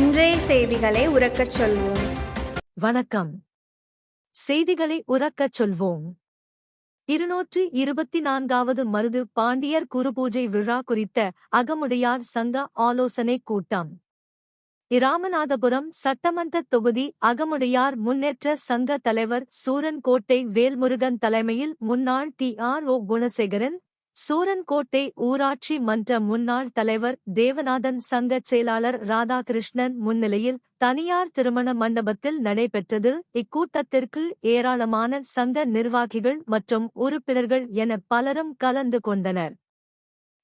இன்றைய செய்திகளை உறக்கச் சொல்வோம். வணக்கம். செய்திகளை உறக்கச் சொல்வோம். இருநூற்று இருபத்தி நான்காவது மருது பாண்டியர் குருபூஜை விழா குறித்த அகமுடையார் சங்க ஆலோசனை கூட்டம். இராமநாதபுரம் சட்டமன்ற தொகுதி அகமுடையார் முன்னேற்ற சங்க தலைவர் சூரன்கோட்டை வேல்முருகன் தலைமையில் முன்னாள் D R O Gunasekaran Surankottai ஊராட்சி மன்ற முன்னாள் தலைவர் தேவநாதன் சங்க செயலாளர் ராதாகிருஷ்ணன் முன்னிலையில் தனியார் திருமண மண்டபத்தில் நடைபெற்றது. இக்கூட்டத்திற்கு ஏராளமான சங்க நிர்வாகிகள் மற்றும் உறுப்பினர்கள் என பலரும் கலந்து கொண்டனர்.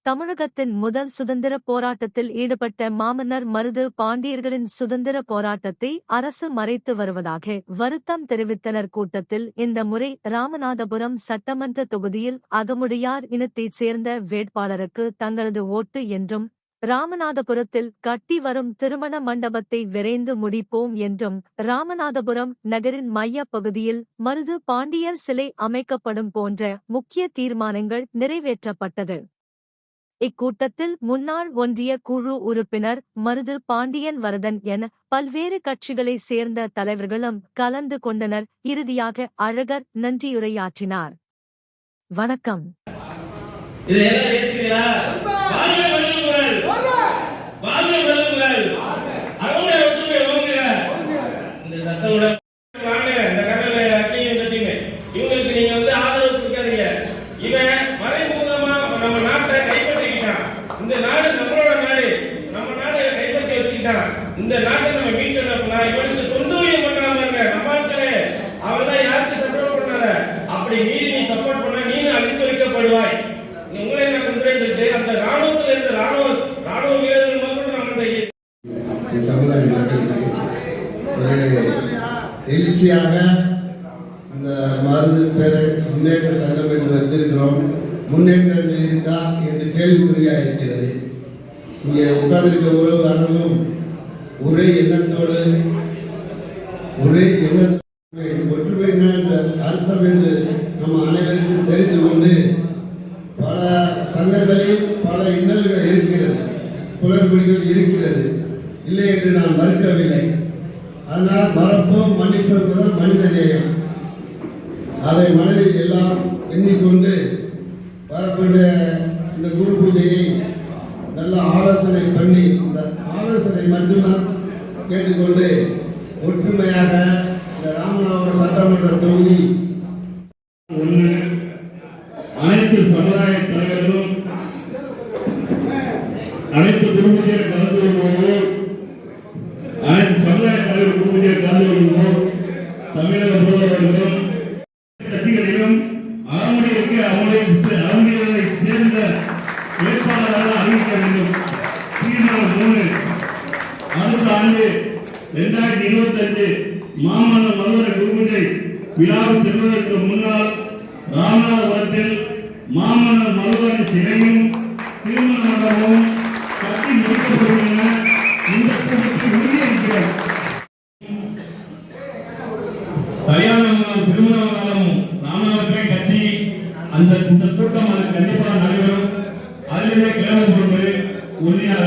தமிழகத்தின் முதல் சுதந்திர போராட்டத்தில் ஈடுபட்ட மாமன்னர் மருது பாண்டியர்களின் சுதந்திர போராட்டத்தை அரசு மறைத்து வருவதாக வருத்தம் தெரிவித்தனர். கூட்டத்தில் இந்த முறை ராமநாதபுரம் சட்டமன்ற தொகுதியில் அகமுடையார் இனத்தைச் சேர்ந்த வேட்பாளருக்கு தங்களது ஓட்டு என்றும் ராமநாதபுரத்தில் கட்டி வரும் திருமண மண்டபத்தை விரைந்து முடிப்போம் என்றும் ராமநாதபுரம் நகரின் மைய பகுதியில் மருது பாண்டியர் சிலை அமைக்கப்படும் போன்ற முக்கிய தீர்மானங்கள் நிறைவேற்றப்பட்டது. இக்கூட்டத்தில் முன்னாள் ஒன்றிய குழு உறுப்பினர் மருது பாண்டியன் வரதன் என பல்வேறு கட்சிகளைச் சேர்ந்த தலைவர்களும் கலந்து கொண்டனர். இறுதியாக அழகர் நன்றியுரையாற்றினார். வணக்கம். இந்த நாடு நம்மளோட நாடு. நம்ம நாடு கைப்பற்றி வச்சுக்கிட்டான். இந்த நாட்டை நம்ம மீட்டெடுப்பா இவனுக்கு தொண்டூழியம் பண்ணாம இருங்க நம்ம அவன் தான் யாருக்கு சப்போர்ட் பண்ணல அப்படி மீறி நீ சப்போர்ட் பண்ண நீ அழித்து வைக்கப்படுவாய் நீ உங்களை என்ன கொண்டு வந்துட்டு அந்த ராணுவத்தில் இருந்த ராணுவ ராணுவ வீரர்கள் மட்டும் நம்ம சமுதாய ஒரு எழுச்சியாக இந்த மருந்து பேர் முன்னேற்ற சங்கம் என்று வைத்திருக்கிறோம் முன்னேற்றம் இருக்கா என்று கேள்விக்குறியாக இருக்கிறது. இங்கே உட்கார்ந்துருக்க உறவு அனைவரும் ஒரே எண்ணத்தோடு ஒரே எண்ணத்தோடு ஒற்றுமை என்ற அர்த்தம் என்று நம்ம அனைவருக்கும் தெரிந்து கொண்டு பல சங்கங்களில் பல இன்னல்கள் இருக்கிறது குளறுபடிகள் இருக்கிறது. இல்லை என்று நான் மறுக்கவில்லை. அதனால் மறப்போம் மன்னிப்போம் தான் மனித நேயம். அதை மனதில் எல்லாம் எண்ணிக்கொண்டு வரக்கூடிய இந்த குரு பூஜையை ஆலோசனை பண்ணி இந்த ஆலோசனை மட்டும்தான் கேட்டுக்கொண்டு ஒற்றுமையாக இந்த ராமநாதபுரம் சட்டமன்ற தொகுதி ஒன்று அனைத்து சமுதாய தலைவர்களும் அனைத்து குடும்பத்தினர் கலந்து கொள்வோம். அனைத்து சமுதாய தலைவர் குடும்பத்தினர் கலந்து கொள்வோம். தமிழக முதல்வர்களும் கட்சிகளிலும் அவங்களுடைய அவங்களுடைய தீர்மானம் மூணு அடுத்த ஆண்டு இரண்டாயிரத்தி இருபத்தி அஞ்சு மாமல்ல மதுரை குருபூஜை விழாவில் செல்வதற்கு முன்னால் ராமநாதபுரத்தில் மாமன்னர் மதுவரின் சிலையும் திருமண மண்டபமும் கட்டி முடிக்கப்படுகின்றன என இந்த கூட்டத்தில் உறுதியளிக்கிறோம் கல்யாணம் திருமணம் ராமநாதத்தை கட்டி அந்த இந்த கூட்டம் அது கண்டிப்பாக நடைபெறும். அதிலே கிளம்பு கொண்டு உறுதியாக